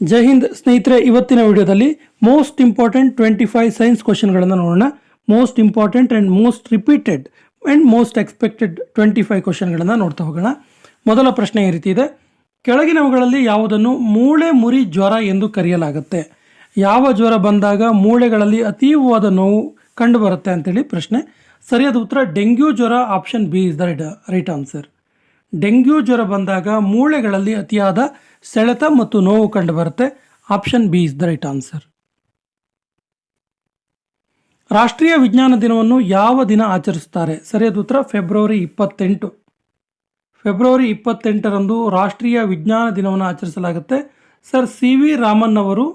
ಜೈ ಹಿಂದ್ ಸ್ನೇಹಿತರೆ, ಇವತ್ತಿನ ವಿಡಿಯೋದಲ್ಲಿ most important twenty five science ಕ್ವಶನ್ಗಳನ್ನು ನೋಡೋಣ. Most important and most repeated and most expected twenty five ಕ್ವಶನ್ಗಳನ್ನು ನೋಡ್ತಾ ಹೋಗೋಣ. ಮೊದಲ ಪ್ರಶ್ನೆ ಈ ರೀತಿ ಇದೆ. ಕೆಳಗಿನವುಗಳಲ್ಲಿ ಯಾವುದನ್ನು ಮೂಳೆ ಮುರಿ ಜ್ವರ ಎಂದು ಕರೆಯಲಾಗುತ್ತೆ? ಯಾವ ಜ್ವರ ಬಂದಾಗ ಮೂಳೆಗಳಲ್ಲಿ ಅತೀವವಾದ ನೋವು ಕಂಡುಬರುತ್ತೆ ಅಂತೇಳಿ ಪ್ರಶ್ನೆ. ಸರಿಯಾದ ಉತ್ತರ, ಡೆಂಗ್ಯೂ ಜ್ವರ option B is the right answer dengue ಜ್ವರ ಬಂದಾಗ ಮೂಳೆಗಳಲ್ಲಿ ಅತಿಯಾದ ಸೆಳೆತ ಮತ್ತು ನೋವು ಕಂಡುಬರುತ್ತೆ. Option B is the right answer. ರಾಷ್ಟ್ರೀಯ ವಿಜ್ಞಾನ ದಿನವನ್ನು ಯಾವ ದಿನ ಆಚರಿಸುತ್ತಾರೆ? ಸರಿಯಾದ ಉತ್ತರ. ಫೆಬ್ರವರಿ ಇಪ್ಪತ್ತೆಂಟು. ಫೆಬ್ರವರಿ ಇಪ್ಪತ್ತೆಂಟರಂದು ರಾಷ್ಟ್ರೀಯ ವಿಜ್ಞಾನ ದಿನವನ್ನು ಆಚರಿಸಲಾಗುತ್ತೆ. ಸರ್, ಸಿ ವಿ ರಾಮನ್ ಅವರು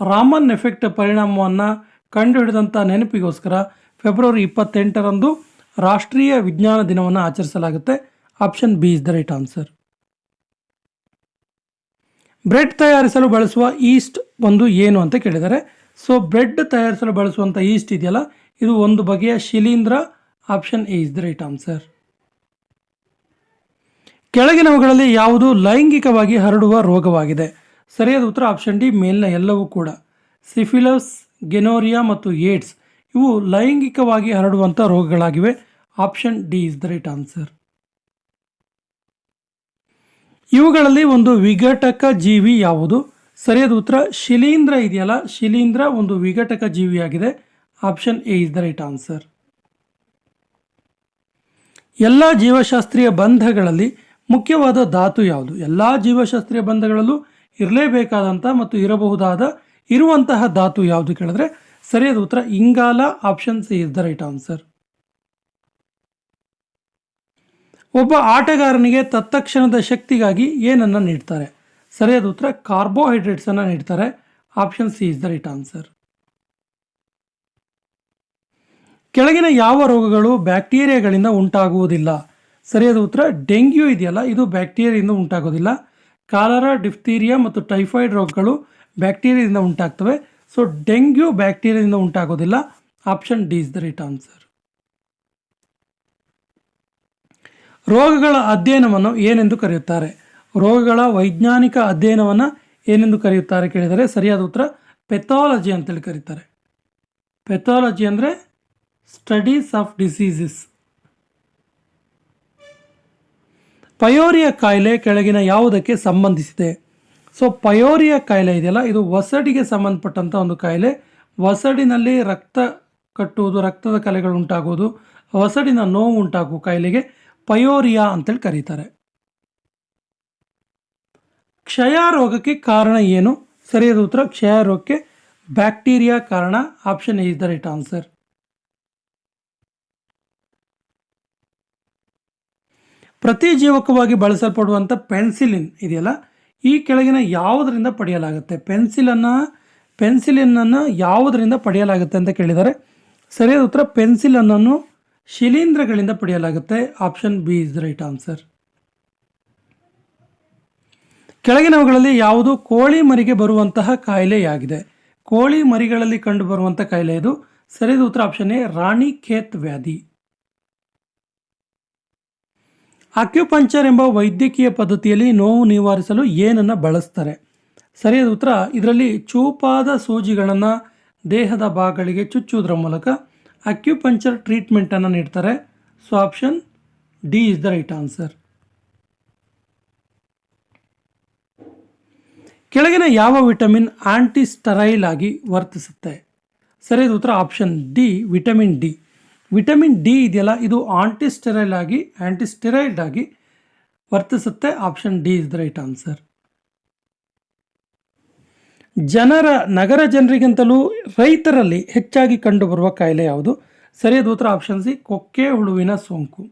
ರಾಮನ್ ಎಫೆಕ್ಟ್ ಪರಿಣಾಮವನ್ನು ಕಂಡುಹಿಡಿದಂಥ ನೆನಪಿಗೋಸ್ಕರ ಫೆಬ್ರವರಿ ಇಪ್ಪತ್ತೆಂಟರಂದು ರಾಷ್ಟ್ರೀಯ ವಿಜ್ಞಾನ ದಿನವನ್ನು ಆಚರಿಸಲಾಗುತ್ತೆ. Option B is the right answer. Bread ತಯಾರಿಸಲು ಬಳಸುವ ಈಸ್ಟ್ ಒಂದು ಏನು ಅಂತ ಕೇಳಿದ್ದಾರೆ ಸೊ ಬ್ರೆಡ್ ತಯಾರಿಸಲು ಬಳಸುವಂಥ ಈಸ್ಟ್ ಇದೆಯಲ್ಲ, ಇದು ಒಂದು ಬಗೆಯ ಶಿಲೀಂಧ್ರ. Option A is the right answer. ಕೆಳಗಿನವುಗಳಲ್ಲಿ ಯಾವುದು ಲೈಂಗಿಕವಾಗಿ ಹರಡುವ ರೋಗವಾಗಿದೆ? ಸರಿಯಾದ ಉತ್ತರ ಆಪ್ಷನ್ ಡಿ, ಮೇಲಿನ ಎಲ್ಲವೂ ಕೂಡ. ಸಿಫಿಲಸ್, ಗೆನೋರಿಯಾ ಮತ್ತು ಏಡ್ಸ್. ಇವು ಲೈಂಗಿಕವಾಗಿ ಹರಡುವಂಥ ರೋಗಗಳಾಗಿವೆ. Option D is the right answer. ಇವುಗಳಲ್ಲಿ ಒಂದು ವಿಘಟಕ ಜೀವಿ ಯಾವುದು? ಸರಿಯಾದ ಉತ್ತರ ಶಿಲೀಂಧ್ರ ಇದೆಯಲ್ಲ? ಶಿಲೀಂಧ್ರ ಒಂದು ವಿಘಟಕ ಜೀವಿಯಾಗಿದೆ. Option A is the right answer. ಎಲ್ಲ ಜೀವಶಾಸ್ತ್ರೀಯ ಬಂಧಗಳಲ್ಲಿ ಮುಖ್ಯವಾದ ಧಾತು ಯಾವುದು? ಎಲ್ಲ ಜೀವಶಾಸ್ತ್ರೀಯ ಬಂಧಗಳಲ್ಲೂ ಇರಲೇಬೇಕಾದಂಥ ಮತ್ತು ಇರಬಹುದಾದ ಇರುವಂತಹ ಧಾತು ಯಾವುದು ಕೇಳಿದ್ರೆ ಸರಿಯಾದ ಉತ್ತರ ಇಂಗಾಲ option C is the right answer ಒಬ್ಬ ಆಟಗಾರನಿಗೆ ತತ್ಕ್ಷಣದ ಶಕ್ತಿಗಾಗಿ ಏನನ್ನು ನೀಡ್ತಾರೆ. ಸರಿಯಾದ ಉತ್ತರ ಕಾರ್ಬೋಹೈಡ್ರೇಟ್ಸನ್ನು ನೀಡ್ತಾರೆ. Option C is the right answer ಕೆಳಗಿನ ಯಾವ ರೋಗಗಳು ಬ್ಯಾಕ್ಟೀರಿಯಾಗಳಿಂದ ಉಂಟಾಗುವುದಿಲ್ಲ? ಸರಿಯಾದ ಉತ್ತರ ಡೆಂಗ್ಯೂ ಇದೆಯಲ್ಲ, ಇದು ಬ್ಯಾಕ್ಟೀರಿಯಾದಿಂದ ಉಂಟಾಗೋದಿಲ್ಲ ಕಾಲರಾ, ಡಿಫ್ತೀರಿಯಾ ಮತ್ತು ಟೈಫಾಯ್ಡ್ ರೋಗಗಳು ಬ್ಯಾಕ್ಟೀರಿಯಾದಿಂದ ಉಂಟಾಗ್ತವೆ. ಸೊ ಡೆಂಗ್ಯೂ ಬ್ಯಾಕ್ಟೀರಿಯಾದಿಂದ ಉಂಟಾಗೋದಿಲ್ಲ. Option D is the right answer ರೋಗಗಳ ಅಧ್ಯಯನವನ್ನು ಏನೆಂದು ಕರೆಯುತ್ತಾರೆ? ರೋಗಗಳ ವೈಜ್ಞಾನಿಕ ಅಧ್ಯಯನವನ್ನು ಏನೆಂದು ಕರೆಯುತ್ತಾರೆ ಕೇಳಿದರೆ ಸರಿಯಾದ ಉತ್ತರ ಪೆಥಾಲಜಿ ಅಂತೇಳಿ ಕರೀತಾರೆ. ಪೆಥಾಲಜಿ ಅಂದರೆ ಸ್ಟಡೀಸ್ ಆಫ್ ಡಿಸೀಸಸ್. ಪಯೋರಿಯ ಕಾಯಿಲೆ ಕೆಳಗಿನ ಯಾವುದಕ್ಕೆ ಸಂಬಂಧಿಸಿದೆ? ಸೊ ಪಯೋರಿಯ ಕಾಯಿಲೆ ಇದೆಯಲ್ಲ ಇದು ಒಸಡಿಗೆ ಸಂಬಂಧಪಟ್ಟಂಥ ಒಂದು ಕಾಯಿಲೆ ಒಸಡಿನಲ್ಲಿ ರಕ್ತ ಕಟ್ಟುವುದು ರಕ್ತದ ಕಲೆಗಳು ಉಂಟಾಗುವುದು ಒಸಡಿನ ನೋವು ಉಂಟಾಗುವ ಕಾಯಿಲೆಗೆ ಪಯೋರಿಯಾ ಅಂತೇಳಿ ಕರೀತಾರೆ ಕ್ಷಯ ರೋಗಕ್ಕೆ ಕಾರಣ ಏನು ಸರಿಯಾದ ಉತ್ತರ ಕ್ಷಯ ರೋಗಕ್ಕೆ ಬ್ಯಾಕ್ಟೀರಿಯಾ ಕಾರಣ option is the right answer ಪ್ರತಿಜೀವಕವಾಗಿ ಬಳಸಲ್ಪಡುವಂಥ ಪೆನ್ಸಿಲಿನ್ ಇದೆಯಲ್ಲ ಈ ಕೆಳಗಿನ ಯಾವುದರಿಂದ ಪಡೆಯಲಾಗುತ್ತೆ? ಪೆನ್ಸಿಲನ್ನು ಪೆನ್ಸಿಲಿನನ್ನು ಯಾವುದರಿಂದ ಪಡೆಯಲಾಗುತ್ತೆ ಅಂತ ಕೇಳಿದ್ದಾರೆ. ಸರಿಯಾದ ಉತ್ತರ ಪೆನ್ಸಿಲನ್ನು ಶಿಲೀಂಧ್ರಗಳಿಂದ ಪಡೆಯಲಾಗುತ್ತೆ. Option B is right answer. ಕೆಳಗಿನವುಗಳಲ್ಲಿ ಯಾವುದು? ಕೋಳಿ ಮರಿಗೆ ಬರುವಂತಹ ಕಾಯಿಲೆಯಾಗಿದೆ. ಕೋಳಿ ಮರಿಗಳಲ್ಲಿ ಕಂಡುಬರುವಂಥ ಕಾಯಿಲೆ ಇದು. ಸರಿಯಾದ ಉತ್ತರ, ಆಪ್ಷನ್ ಎ, ರಾಣಿ ಖೇತ್ ವ್ಯಾಧಿ. ಅಕ್ಯುಪಂಚರ್ ಎಂಬ ವೈದ್ಯಕೀಯ ಪದ್ಧತಿಯಲ್ಲಿ ನೋವು ನಿವಾರಿಸಲು ಏನನ್ನು ಬಳಸ್ತಾರೆ? ಸರಿಯಾದ ಉತ್ತರ, ಇದರಲ್ಲಿ ಚೂಪಾದ ಸೂಜಿಗಳನ್ನು ದೇಹದ ಭಾಗಗಳಿಗೆ ಚುಚ್ಚುವುದರ ಮೂಲಕ ಅಕ್ಯುಪಂಚರ್ ಟ್ರೀಟ್ಮೆಂಟನ್ನು ನೀಡ್ತಾರೆ. So, option D is the right answer. ಕೆಳಗಿನ ಯಾವ ವಿಟಮಿನ್ ಆಂಟಿಸ್ಟರೈಲ್ ಆಗಿ ವರ್ತಿಸುತ್ತೆ? ಸರಿಯಾದ ಉತ್ತರ, option D, vitamin D. Vitamin D ಇದೆಯಲ್ಲ, ಇದು ಆಂಟಿಸ್ಟೆರೈಲ್ ಆಗಿ ಆ್ಯಂಟಿಸ್ಟೆರೈಲ್ಡ್ ಆಗಿ ವರ್ತಿಸುತ್ತೆ. Option D is the right answer ಜನರ, ನಗರ ಜನರಿಗಿಂತಲೂ ರೈತರಲ್ಲಿ ಹೆಚ್ಚಾಗಿ ಕಂಡುಬರುವ ಕಾಯಿಲೆ ಯಾವುದು? ಸರಿಯಾದ ಉತ್ತರ ಆಪ್ಷನ್ ಸಿ ಕೊಕ್ಕೆ ಹುಳುವಿನ ಸೋಂಕು.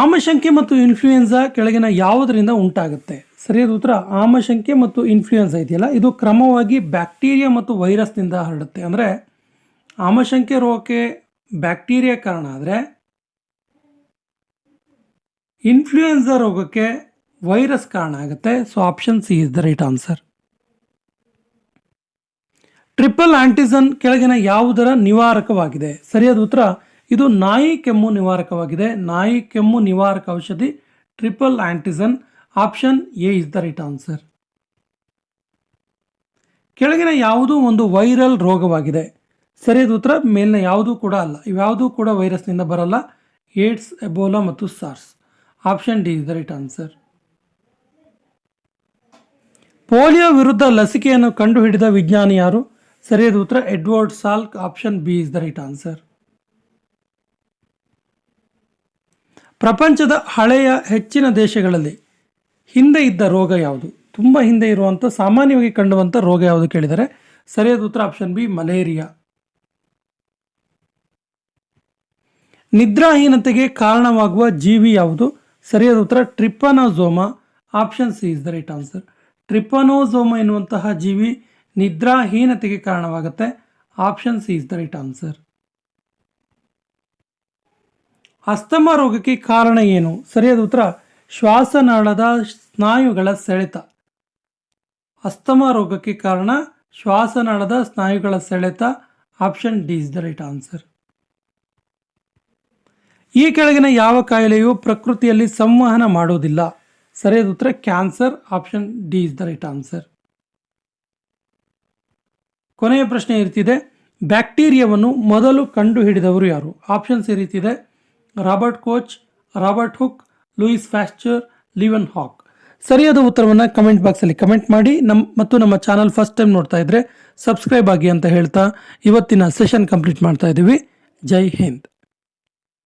ಆಮಶಂಕೆ ಮತ್ತು ಇನ್ಫ್ಲೂಯೆನ್ಸಾ ಕೆಳಗಿನ ಯಾವುದರಿಂದ ಉಂಟಾಗುತ್ತೆ? ಸರಿಯಾದ ಉತ್ತರ, ಆಮಶಂಕೆ ಮತ್ತು ಇನ್ಫ್ಲೂಯೆನ್ಸಾ ಇದೆಯಲ್ಲ? ಇದು ಕ್ರಮವಾಗಿ ಬ್ಯಾಕ್ಟೀರಿಯಾ ಮತ್ತು ವೈರಸ್ನಿಂದ ಹರಡುತ್ತೆ. ಅಂದರೆ ಆಮಶಂಕೆ ರೋಗಕ್ಕೆ ಬ್ಯಾಕ್ಟೀರಿಯಾ ಕಾರಣ ಆದರೆ ಇನ್ಫ್ಲೂಯೆನ್ಸಾ ರೋಗಕ್ಕೆ ವೈರಸ್ ಕಾರಣ ಆಗುತ್ತೆ. So option C is the right answer triple antigen ಕೆಳಗಿನ ಯಾವುದರ ನಿವಾರಕವಾಗಿದೆ? ಸರಿಯಾದ ಉತ್ತರ ಇದು ನಾಯಿ ಕೆಮ್ಮು ನಿವಾರಕವಾಗಿದೆ. ನಾಯಿ ಕೆಮ್ಮು ನಿವಾರಕ ಔಷಧಿ triple antigen option A is the right answer. ಕೆಳಗಿನ ಯಾವುದೂ ಒಂದು ವೈರಲ್ ರೋಗವಾಗಿದೆ. ಸರಿಯಾದ ಉತ್ತರ, ಮೇಲಿನ ಯಾವುದೂ ಕೂಡ ಅಲ್ಲ. ಇವ್ಯಾವುದೂ ಕೂಡ ವೈರಸ್ನಿಂದ ಬರಲ್ಲ. ಏಡ್ಸ್, ಎಬೋಲಾ ಮತ್ತು SARS. Option D is the right answer. Polio ವಿರುದ್ಧ ಲಸಿಕೆಯನ್ನು ಕಂಡುಹಿಡಿದ ವಿಜ್ಞಾನಿ ಯಾರು? ಸರಿಯಾದ ಉತ್ತರ, Edward Salk. Option B is the right answer. ಪ್ರಪಂಚದ ಹಳೆಯ ಹೆಚ್ಚಿನ ದೇಶಗಳಲ್ಲಿ ಹಿಂದೆ ಇದ್ದ ರೋಗ ಯಾವುದು? ತುಂಬ ಹಿಂದೆ ಇರುವಂಥ ಸಾಮಾನ್ಯವಾಗಿ ಕಂಡುವಂಥ ರೋಗ ಯಾವುದು ಕೇಳಿದರೆ, ಸರಿಯಾದ ಉತ್ತರ ಆಪ್ಷನ್ ಬಿ ಮಲೇರಿಯಾ. ನಿದ್ರಾಹೀನತೆಗೆ ಕಾರಣವಾಗುವ ಜೀವಿ ಯಾವುದು? ಸರಿಯಾದ ಉತ್ತರ trypanosoma option C is the right answer trypanosoma ಎನ್ನುವಂತಹ ಜೀವಿ ನಿದ್ರಾಹೀನತೆಗೆ ಕಾರಣವಾಗುತ್ತೆ. Option C is the right answer asthma ರೋಗಕ್ಕೆ ಕಾರಣ ಏನು? ಸರಿಯಾದ ಉತ್ತರ, ಶ್ವಾಸನಾಳದ ಸ್ನಾಯುಗಳ ಸೆಳೆತ. ಅಸ್ತಮ ರೋಗಕ್ಕೆ ಕಾರಣ, ಶ್ವಾಸನಾಳದ ಸ್ನಾಯುಗಳ ಸೆಳೆತ. Option D is the right answer. ಈ ಕೆಳಗಿನ ಯಾವ ಕಾಯಿಲೆಯು ಪ್ರಕೃತಿಯಲ್ಲಿ ಸಂವಹನ ಮಾಡುವುದಿಲ್ಲ. ಸರಿಯಾದ ಉತ್ತರ, cancer. Option D is the right answer. ಕೊನೆಯ ಪ್ರಶ್ನೆ ಇರ್ತಿದೆ ರೀತಿದೆ ಬ್ಯಾಕ್ಟೀರಿಯಾವನ್ನು ಮೊದಲು ಕಂಡುಹಿಡಿದವರು ಯಾರು? ಆಪ್ಷನ್ಸ್ ಈ ರೀತಿದೆ Robert Koch, Robert Hooke, Louis Pasteur, Leeuwenhoek. ಸರಿಯಾದ ಉತ್ತರವನ್ನು ಕಮೆಂಟ್ ಬಾಕ್ಸಲ್ಲಿ ಕಮೆಂಟ್ ಮಾಡಿ. ನಮ್ಮ ಮತ್ತು ನಮ್ಮ ಚಾನಲ್ ಫಸ್ಟ್ ಟೈಮ್ ನೋಡ್ತಾ ಇದ್ರೆ ಸಬ್ಸ್ಕ್ರೈಬ್ ಆಗಿ ಅಂತ ಹೇಳ್ತಾ ಇವತ್ತಿನ ಸೆಷನ್ ಕಂಪ್ಲೀಟ್ ಮಾಡ್ತಾ ಇದ್ದೀವಿ ಜೈ ಹಿಂದ್.